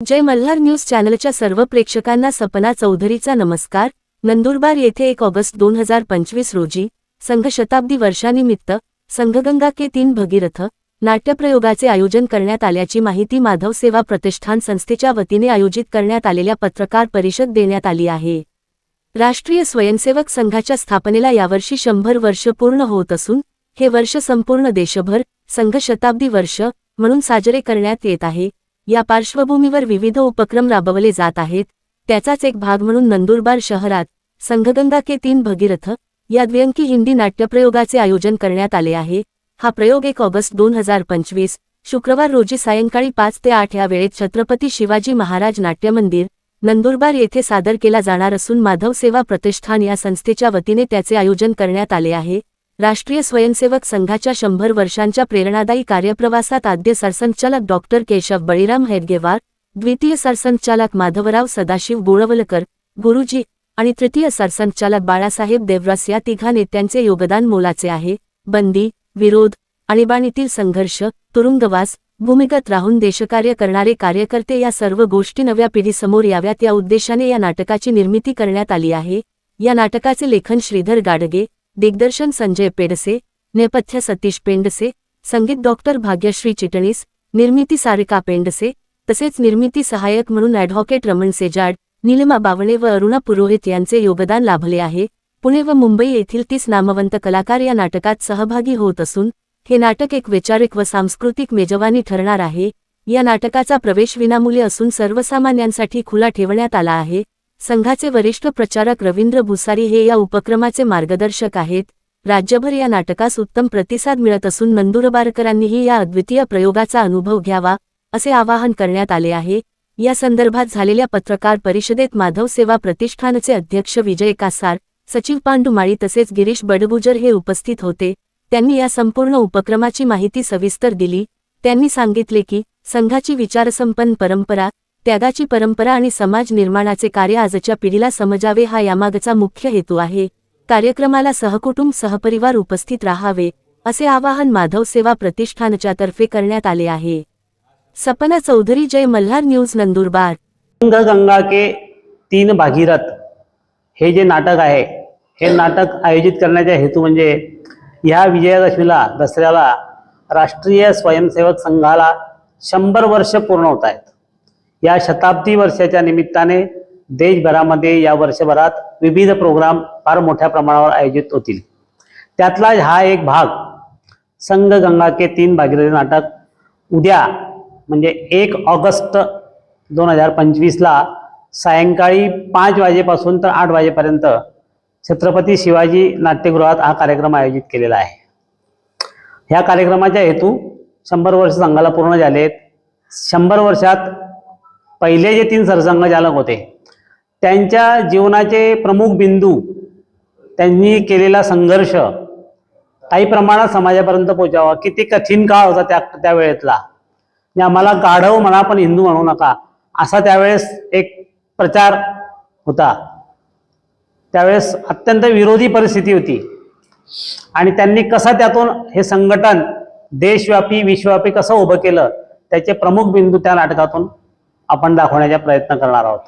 जय Malhar news चॅनलच्या सर्व प्रेक्षकांना सपना चौधरीचा नमस्कार. नंदुरबार येथे एक ऑगस्ट दोन हजार पंचवीस रोजी संघ शताब्दी वर्षानिमित्त संघगंगा के तीन भगीरथ नाट्यप्रयोगाचे आयोजन करण्यात आल्याची माहिती माधव सेवा प्रतिष्ठान संस्थेच्या वतीने आयोजित करण्यात आलेल्या पत्रकार परिषद देण्यात आली आहे. राष्ट्रीय स्वयंसेवक संघाच्या स्थापनेला यावर्षी शंभर वर्ष पूर्ण होत असून हे वर्ष संपूर्ण देशभर संघ शताब्दी वर्ष म्हणून साजरे करण्यात येत आहे. या पार्श्वभूमीवर विविध उपक्रम राबवले जात आहेत. त्याचाच एक भाग म्हणून नंदुरबार शहरात संघगंगा के तीन भगीरथ या द्व्यंकी हिंदी नाट्यप्रयोगाचे आयोजन करण्यात आले आहे. हा प्रयोग एक ऑगस्ट दोन हजार पंचवीस शुक्रवार रोजी सायंकाळी पाच ते आठ या वेळेत छत्रपती शिवाजी महाराज नाट्यमंदिर नंदुरबार येथे सादर केला जाणार असून माधव सेवा प्रतिष्ठान या संस्थेच्या वतीने त्याचे आयोजन करण्यात आले आहे. राष्ट्रीय स्वयंसेवक संघाच्या शंभर वर्षांच्या प्रेरणादायी कार्यप्रवासात आद्य सरसंचालक डॉक्टर केशव बळीराम हेडगेवार द्वितीय सरसंचालक माधवराव सदाशिव बोळवलकर गुरुजी आणि तृतीय सरसंचालक बाळासाहेब देवरास या तिघा नेत्यांचे योगदान मोलाचे आहे. बंदी विरोध आणीबाणीतील संघर्ष तुरुंगवास भूमिगत राहून देशकार्य करणारे कार्यकर्ते या सर्व गोष्टी नव्या पिढीसमोर याव्यात या उद्देशाने या नाटकाची निर्मिती करण्यात आली आहे. या नाटकाचे लेखन श्रीधर गाडगे दिग्दर्शन संजय पेडसे नेपथ्य सतीश पेंडसे संगीत डॉक्टर भाग्यश्री चिटणीस निर्मिती सारिका पेंडसे तसेच निर्मिती सहाय्यक म्हणून ॲडव्होकेट रमण सेजाड निलिमा बावणे व अरुणा पुरोहित यांचे योगदान लाभले आहे. पुणे व मुंबई येथील तीस नामवंत कलाकार या नाटकात सहभागी होत असून हे नाटक एक वैचारिक व सांस्कृतिक मेजवानी ठरणार आहे. या नाटकाचा प्रवेश विनामूल्य असून सर्वसामान्यांसाठी खुला ठेवण्यात आला आहे. संघाचे वरिष्ठ प्रचारक रवींद्र भुसारी हे या उपक्रमाचे मार्गदर्शक आहेत. राज्यभर या नाटकास उत्तम प्रतिसाद मिळत असून नंदुरबारकरांनीही या अद्वितीय प्रयोगाचा अनुभव घ्यावा असे आवाहन करण्यात आले आहे. या संदर्भात झालेल्या पत्रकार परिषदेत माधव सेवा प्रतिष्ठानचे अध्यक्ष विजय कासार सचिव पांडू माळी तसेच गिरीश बडगुजर हे उपस्थित होते. त्यांनी या संपूर्ण उपक्रमाची माहिती सविस्तर दिली. त्यांनी सांगितले की संघाची विचारसंपन्न परंपरा त्यागाची परंपरा आणि समाज निर्माणाचे कार्य आजच्या पिढीला समजावे हा यामागचा मुख्य हेतू आहे. कार्यक्रमाला सहकुटुंब सहपरिवार उपस्थित राहावे असे आवाहन माधव सेवा प्रतिष्ठानच्या तर्फे करण्यात आले आहे. सपना चौधरी जय मल्हार न्यूज नंदुरबार. गंगा के तीन भागीरथ. हे जे नाटक आहे हे नाटक आयोजित करण्याचा हेतू म्हणजे ह्या विजयादशमीला दसऱ्याला राष्ट्रीय स्वयंसेवक संघाला शंभर वर्ष पूर्ण होत आहेत. या शताब्दी वर्षाच्या निमित्ताने देशभरामध्ये या वर्षभरात विविध प्रोग्राम फार मोठ्या प्रमाणावर आयोजित होतील. त्यातला हा एक भाग संघ गंगा के तीन भागीरथी नाटक उद्या म्हणजे एक ऑगस्ट दोन हजार पंचवीसला सायंकाळी पाच वाजेपासून तर आठ वाजेपर्यंत छत्रपती शिवाजी नाट्यगृहात हा कार्यक्रम आयोजित केलेला आहे. ह्या कार्यक्रमाचा हेतू शंभर वर्ष संघाला पूर्ण झालेत. शंभर वर्षात पहिले जे तीन सरसंघचालक होते त्यांच्या जीवनाचे प्रमुख बिंदू त्यांनी केलेला संघर्ष काही प्रमाणात समाजापर्यंत पोचावा किती कठीण काळ होता त्या त्या वेळेतला. म्हणजे आम्हाला गाढव म्हणा पण हिंदू म्हणू नका असा त्यावेळेस एक प्रचार होता. त्यावेळेस अत्यंत विरोधी परिस्थिती होती. आणि त्यांनी कसं त्यातून हे संघटन देशव्यापी विश्वव्यापी कसं उभं केलं त्याचे प्रमुख बिंदू त्या नाटकातून आपण दाखवण्याचा प्रयत्न करणार आहोत.